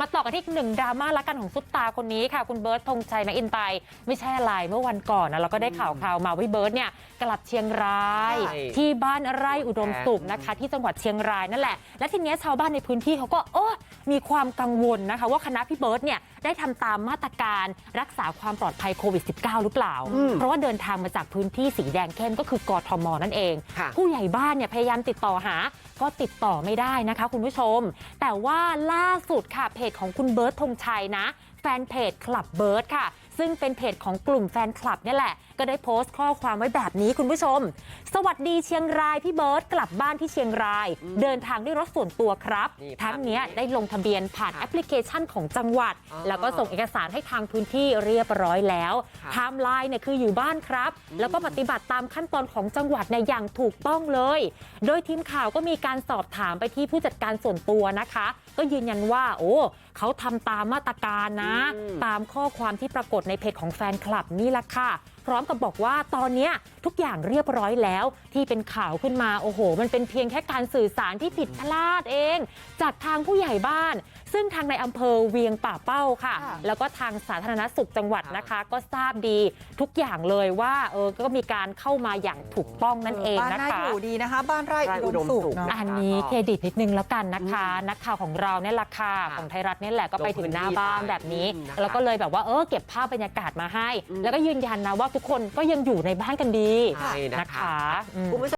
มาต่อกันที่อีกหนึ่งดราม่าละกันของซุปตาคนนี้ค่ะ คุณเบิร์ตธงชัยนะอินไตไม่ใช่อะไรเมื่อวันก่อนนะเราก็ได้ข่าวคราวมาว่าพี่เบิร์ตเนี่ยกลับเชียงราย ใช่ ที่บ้านไร่อุดมสุขนะคะ ที่จังหวัดเชียงรายนั่นแหละ และทีเนี้ยชาวบ้านในพื้นที่เขาก็เออมีความกังวลนะคะ ว่าคณะพี่เบิร์ตเนี่ยได้ทำตามมาตรการรักษาความปลอดภัยโควิด -19 หรือเปล่าอืมเพราะว่าเดินทางมาจากพื้นที่สีแดงเข้มก็คือกทมนั่นเอง ค่ะ ผู้ใหญ่บ้านเนี่ยพยายามติดต่อหา ก็ติดต่อไม่ได้นะคะ คุณผู้ชม แต่ว่าล่าสุดค่ะเพจของคุณเบิร์ตธงชัยนะแฟนเพจคลับเบิร์ตค่ะ ซึ่งเป็นเพจของกลุ่มแฟนคลับเนี่ยแหละ ก็ได้โพสต์ข้อความไว้แบบนี้คุณผู้ชม สวัสดีเชียงรายพี่เบิร์ตกลับบ้านที่เชียงราย เดินทางด้วยรถส่วนตัวครับนี่ทั้งเนี้ยได้ลงทะเบียนผ่านค่ะแอปพลิเคชันของจังหวัดอ๋อแล้วก็ส่งเอกสารให้ทางพื้นที่เรียบร้อยแล้วค่ะไทม์ไลน์เนี่ยคืออยู่บ้านครับ แล้วก็ปฏิบัติตามขั้นตอนของจังหวัดในยอย่างถูกต้องเลย โดยทีมข่าวก็มีการสอบถามไปที่ผู้จัดการส่วนตัวนะคะ ก็ยืนยันว่า โอ้เขาทำตามมาตรการนะอืมตามข้อความที่ปรากฏในเพจของแฟนคลับนี่แหละค่ะ พร้อมกับบอกว่าตอนนี้ทุกอย่างเรียบร้อยแล้ว ที่เป็นข่าวขึ้นมาโอ้โห มันเป็นเพียงแค่การสื่อสารที่ผิดพลาดเอง จากทางผู้ใหญ่บ้านซึ่งทางในอำเภอเวียงป่าเป้าค่ะค่ะ แล้วก็ทางสาธารณสุขจังหวัดนะคะ ก็ทราบดีทุกอย่างเลยว่าเออก็มีการเข้ามาอย่างถูกต้องนั่นเองบ้านนะน่าคะอยู่ดีนะคะ บ้านไร่ไร่อุดมสุขอุดมสุขเนาะอันนี้เครดิตนิดนึงแล้วกันนะคะอืมนักข่าวของเราเนี่ยแหละค่ะค่ะของไทยรัฐเนี่ยแหละก็ไปถึงหน้าบ้านลงพื้นที่แบบนี้อืมนะคะแล้วก็เลยแบบว่าเออเก็บภาพบรรยากาศมาให้อืมแล้วก็ยืนยันนะว่าทุกคนก็ยังอยู่ในบ้านกันดีใช่นะคะนะคะอืมคุณผู้ชม